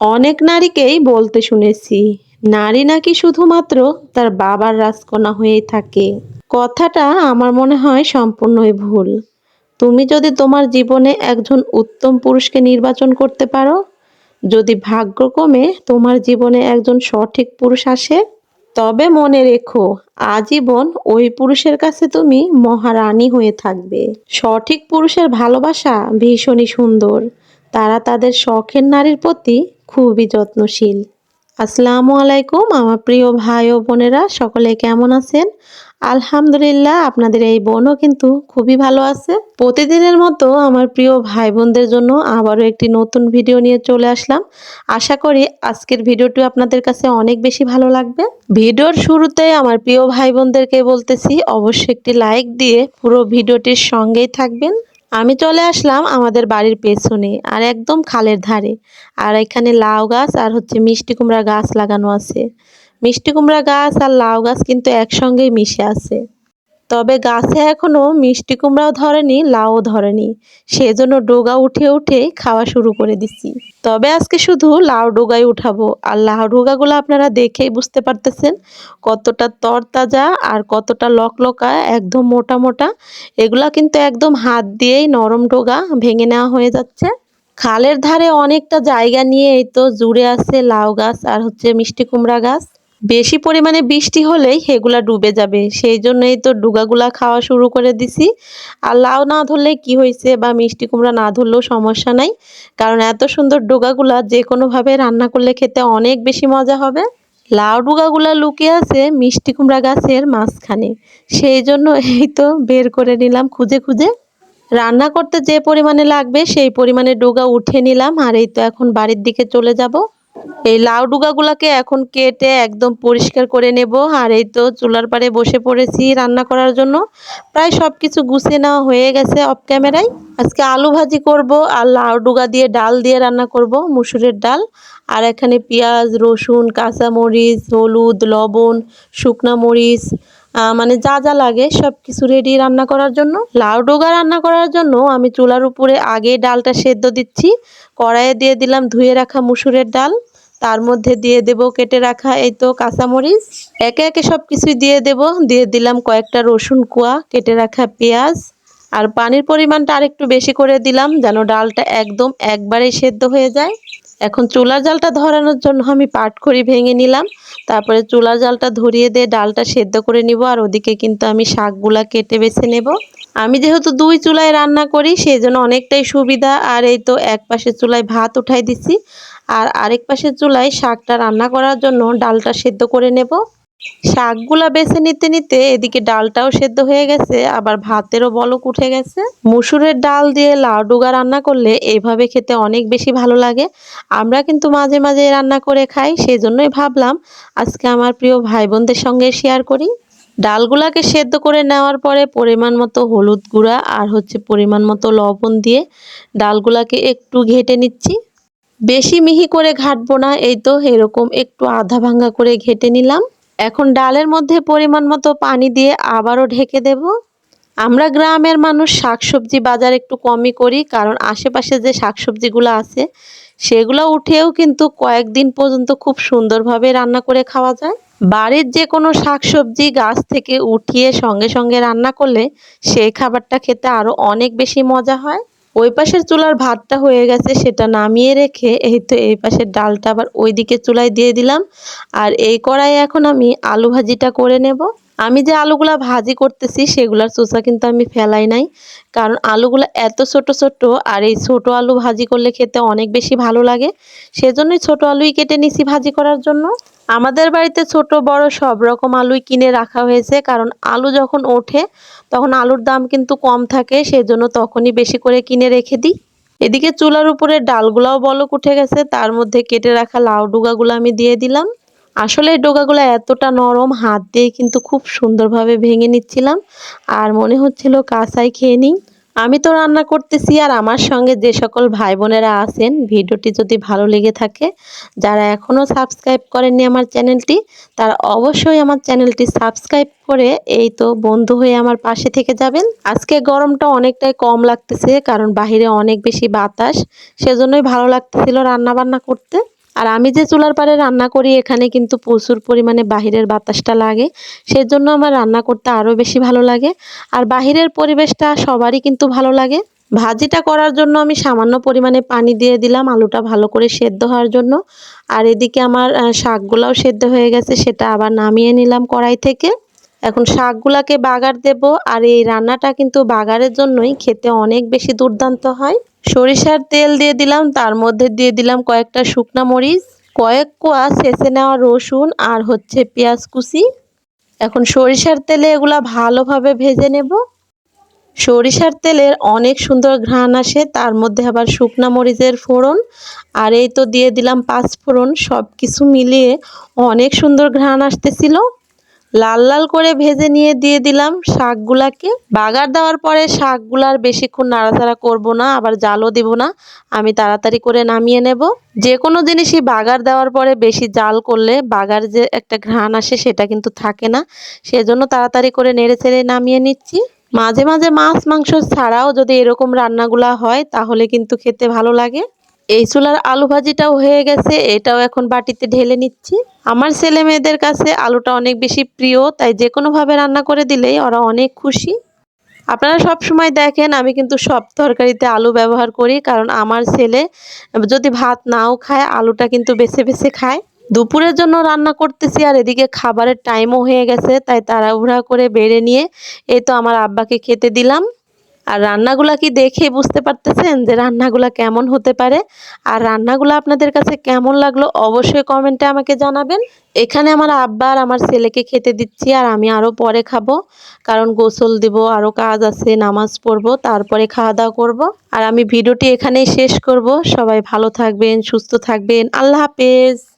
অনেক নারীকেই বলতে শুনেছি, নারী নাকি শুধুমাত্র তার বাবার রাজকন্যা হয়েই থাকে। কথাটা আমার মনে হয় সম্পূর্ণই ভুল। তুমি যদি তোমার জীবনে একজন উত্তম পুরুষকে নির্বাচন করতে পারো, যদি ভাগ্যক্রমে তোমার জীবনে একজন সঠিক পুরুষ আসে, তবে মনে রেখো, আজীবন ওই পুরুষের কাছে তুমি মহারানী হয়ে থাকবে। সঠিক পুরুষের ভালোবাসা ভীষণই সুন্দর। তারা তাদের শখের নারীর প্রতি খুবই যত্নশীল। আসসালামু আলাইকুম, আমার প্রিয় ভাই ও বোনেরা, সকলে কেমন আছেন? আলহামদুলিল্লাহ, আপনাদের এই বোনও কিন্তু খুবই ভালো আছে। প্রতিদিনের মতো আমার প্রিয় ভাই বোনদের জন্য আবারও একটি নতুন ভিডিও নিয়ে চলে আসলাম। আশা করি আজকের ভিডিওটি আপনাদের কাছে অনেক বেশি ভালো লাগবে। ভিডিওর শুরুতে আমার প্রিয় ভাই বোনদেরকে বলতেছি, অবশ্যই একটি লাইক দিয়ে পুরো ভিডিওটির সঙ্গেই থাকবেন। আমি চলে আসলাম আমাদের বাড়ির পেছনে, আর একদম খালের ধারে। আর এখানে লাউ গাছ আর হচ্ছে মিষ্টি কুমড়া গাছ লাগানো আছে। মিষ্টি কুমড়া গাছ আর লাউ গাছ কিন্তু একসঙ্গেই মিশে আছে। তবে গাছে এখনও মিষ্টি কুমড়াও ধরেনি, লাউও ধরেনি। সেজন্য ডোগা উঠে উঠে খাওয়া শুরু করে দিছি। তবে আজকে শুধু লাউ ডোগাই উঠাবো। আর লাউ ডোগাগুলো আপনারা দেখেই বুঝতে পারতেছেন কতটা তরতাজা আর কতটা লকলকা, একদম মোটা মোটা। এগুলা কিন্তু একদম হাত দিয়েই নরম ডোগা ভেঙে নেওয়া হয়ে যাচ্ছে। খালের ধারে অনেকটা জায়গা নিয়ে এই তো জুড়ে আছে লাউ গাছ আর হচ্ছে মিষ্টি কুমড়া গাছ। বেশি পরিমাণে বৃষ্টি হলেই সেগুলা ডুবে যাবে। সেই জন্যই তো ডুগাগুলা খাওয়া শুরু করে দিছি। আর লাউ না ধরলে কি হয়েছে বা মিষ্টি কুমড়া না ধরলেও সমস্যা নাই। কারণ এত সুন্দর ডোগাগুলা যে কোনোভাবে রান্না করলে খেতে অনেক বেশি মজা হবে। লাউ ডুগাগুলা লুকিয়ে আছে মিষ্টি কুমড়া গাছের মাঝখানে। সেই জন্য এই তো বের করে নিলাম খুঁজে খুঁজে। রান্না করতে যে পরিমাণে লাগবে সেই পরিমাণে ডোগা উঠে নিলাম। আর এই তো এখন বাড়ির দিকে চলে যাব। এই লাউ ডুগাগুলাকে এখন কেটে একদম পরিষ্কার করে নেব। আর এই তো চুলার পাড়ে বসে পড়েছি রান্না করার জন্য। প্রায় সব কিছু গুছিয়ে নেওয়া হয়ে গেছে অফ ক্যামেরায় আজকে আলু ভাজি করব আর লাউ ডুগা দিয়ে ডাল দিয়ে রান্না করব, মুসুরের ডাল। আর এখানে পেঁয়াজ, রসুন, কাঁচামরিচ, হলুদ, লবণ, শুকনা মরিচ মানে যা যা লাগে সব কিছু রেডি রান্না করার জন্য। লাউ ডোগা রান্না করার জন্য আমি চুলার উপরে আগে ডালটা সেদ্ধ দিচ্ছি। কড়াইয়ে দিয়ে দিলাম ধুয়ে রাখা মুসুরের ডাল। তার মধ্যে দিয়ে দেব কেটে রাখা এই তো কাঁচামরিচ। একে একে সব কিছুই দিয়ে দেব। দিয়ে দিলাম কয়েকটা রসুন কুয়া, কেটে রাখা পেঁয়াজ। আর পানির পরিমাণটা আরেকটু বেশি করে দিলাম যেন ডালটা একদম একবারেই সেদ্ধ হয়ে যায়। এখন চুলার জালটা ধরানোর জন্য আমি পাটখড়ি ভেঙে নিলাম। তারপরে চুলার জালটা ধরিয়ে দিয়ে ডালটা সেদ্ধ করে নিব আর ওদিকে কিন্তু আমি শাকগুলা কেটে বেছে নেব। আমি যেহেতু দুই চুলায় রান্না করি সেই জন্য অনেকটাই সুবিধা। আর এই তো এক পাশের চুলায় ভাত উঠাই দিছি। আর আরেক পাশের চুলায় শাকটা রান্না করার জন্য ডালটা সেদ্ধ করে নেব। শাকগুলা বেছে নিতে নিতে এদিকে ডালটাও সেদ্ধ হয়ে গেছে, আবার ভাতেরও বলক উঠে গেছে। মুসুরের ডাল দিয়ে লাউ ডুগা রান্না করলে এইভাবে খেতে অনেক বেশি ভালো লাগে। আমরা কিন্তু মাঝে মাঝে রান্না করে খাই সেই জন্যই ভাবলাম আজকে আমার প্রিয় ভাই বোনদের সঙ্গে শেয়ার করি। ডালগুলাকে সেদ্ধ করে নেওয়ার পরে পরিমাণ মতো হলুদ গুঁড়া আর হচ্ছে পরিমাণ মতো লবণ দিয়ে ডালগুলাকে একটু ঘেটে নিচ্ছি। বেশি মিহি করে ঘাটবো না, এই তো এরকম একটু আধা ভাঙ্গা করে ঘেটে নিলাম। এখন ডালের মধ্যে পরিমাণ মতো পানি দিয়ে আবারও ঢেকে দেব। আমরা গ্রামের মানুষ শাকসবজি বাজার একটু কমই করি, কারণ আশেপাশে যে শাকসবজিগুলো আছে, সেগুলো উঠেও কিন্তু কয়েকদিন পর্যন্ত খুব সুন্দরভাবে রান্না করে খাওয়া যায়। বাড়ির যে কোনো শাকসবজি গাছ থেকে উঠিয়ে সঙ্গে সঙ্গে রান্না করলে সেই খাবারটা খেতে আরও অনেক বেশি মজা হয়। ওই পাশের চুলার ভাতটা হয়ে গেছে, সেটা নামিয়ে রেখে এই তো এই পাশের ডালটা আবার ওই দিকে চুলায় দিয়ে দিলাম। আর এই কড়াইয়ে এখন আমি আলু ভাজিটা করে নেব। আমি যে আলুগুলা ভাজি করতেছি, সেগুলার চোষা কিন্তু আমি ফেলাই নাই। কারণ আলুগুলো এত ছোট ছোট, আর এই ছোট আলু ভাজি করলে খেতে অনেক বেশি ভালো লাগে। সেজন্যই ছোট আলুই কেটে নিছি ভাজি করার জন্য। আমাদের বাড়িতে ছোট, বড় সব রকম আলুই কিনে রাখা হয়েছে। কারণ আলু যখন ওঠে, তখন আলুর দাম কিন্তু কম থাকে। সেজন্য তখনই বেশি করে কিনে রেখে দিই। এদিকে চুলার উপরে ডালগুলাও বলক উঠে গেছে। তার মধ্যে কেটে রাখা লাউ ডুগাগুলো আমি দিয়ে দিলাম। আসলে এই ডোগাগুলো এতটা নরম, হাত দিয়ে কিন্তু খুব সুন্দরভাবে ভেঙে নিচ্ছিলাম। আর মনে হচ্ছিল কাঁচাই খেয়ে নিই। আমি তো রান্না করতেছি আর আমার সঙ্গে যে সকল ভাই বোনেরা আছেন, ভিডিওটি যদি ভালো লেগে থাকে, যারা এখনও সাবস্ক্রাইব করেননি আমার চ্যানেলটি, তারা অবশ্যই আমার চ্যানেলটি সাবস্ক্রাইব করে এই তো বন্ধু হয়ে আমার পাশে থেকে যাবেন। আজকে গরমটা অনেকটাই কম লাগতেছে, কারণ বাহিরে অনেক বেশি বাতাস, সেজন্যই ভালো লাগতেছিল রান্না বান্না করতে। আর আমি যে চুলার পারে রান্না করি, এখানে কিন্তু প্রচুর পরিমাণে বাহিরের বাতাসটা লাগে। সেই জন্য আমার রান্না করতে আরও বেশি ভালো লাগে। আর বাহিরের পরিবেশটা সবারই কিন্তু ভালো লাগে। ভাজিটা করার জন্য আমি সামান্য পরিমাণে পানি দিয়ে দিলাম আলুটা ভালো করে সেদ্ধ হওয়ার জন্য। আর এদিকে আমার শাকগুলাও সেদ্ধ হয়ে গেছে, সেটা আবার নামিয়ে নিলাম কড়াই থেকে। এখন শাকগুলাকে বাগার দেব আর এই রান্নাটা কিন্তু বাগারের জন্যই খেতে অনেক বেশি দুর্দান্ত হয়। সরিষার তেল দিয়ে দিলাম, তার মধ্যে দিয়ে দিলাম কয়েকটা শুকনা মরিচ, কয়েক কোয়া ছেঁচে নেওয়া রসুন আর হচ্ছে পেঁয়াজ কুচি। এখন সরিষার তেলে এগুলা ভালোভাবে ভেজে নেব। সরিষার তেলের অনেক সুন্দর ঘ্রাণ আসে, তার মধ্যে আবার শুকনা মরিচের ফোড়ন আর এই তো দিয়ে দিলাম পাঁচ ফোড়ন সব কিছু মিলিয়ে অনেক সুন্দর ঘ্রাণ আসতেছিল। লাল লাল করে ভেজে নিয়ে দিয়ে দিলাম শাকগুলাকে। বাগার দেওয়ার পরে শাকগুলার বেশিক্ষণ নাড়াচাড়া করব না, আবার জালও দিব না। আমি তাড়াতাড়ি করে নামিয়ে নেব। যে কোনো জিনিসই বাগার দেওয়ার পরে বেশি জাল করলে বাগার যে একটা ঘ্রাণ আসে সেটা কিন্তু থাকে না। সেজন্য তাড়াতাড়ি করে নেড়ে চেড়ে নামিয়ে নিচ্ছি। মাঝে মাঝে মাছ মাংস ছাড়াও যদি এরকম রান্নাগুলা হয় তাহলে কিন্তু খেতে ভালো লাগে। এই চুলার আলু ভাজিটাও হয়ে গেছে, এটাও এখন বাটিতে ঢেলে নিচ্ছি। আমার ছেলে মেয়েদের কাছে আলুটা অনেক বেশি প্রিয়, তাই যে কোনোভাবে রান্না করে দিলেই ওরা অনেক খুশি। আপনারা সব সময় দেখেন, আমি কিন্তু সব তরকারিতে আলু ব্যবহার করি, কারণ আমার ছেলে যদি ভাত নাও খায়, আলুটা কিন্তু বেছে বেছে খায়। দুপুরের জন্য রান্না করতেছি, আর এদিকে খাবারের টাইমও হয়ে গেছে, তাই তাড়াহুড়া করে বেড়ে নিয়ে এই তো আমার আব্বাকে খেতে দিলাম। আর রান্নাগুলা কি দেখে বুঝতে পারতেছেন যে রান্নাগুলা কেমন হতে পারে? আর রান্নাগুলো আপনাদের কাছে কেমন লাগল অবশ্যই কমেন্টে আমাকে জানাবেন। এখানে আমার আব্বা আর আমার ছেলেকে খেতে দিচ্ছি আর আমি আরও পরে খাব। কারণ গোসল দিব আরও কাজ আছে, নামাজ পড়ব, তারপরে খাওয়া দাওয়া করব। আর আমি ভিডিওটি এখানেই শেষ করব। সবাই ভালো থাকবেন, সুস্থ থাকবেন। আল্লাহ হাফেজ।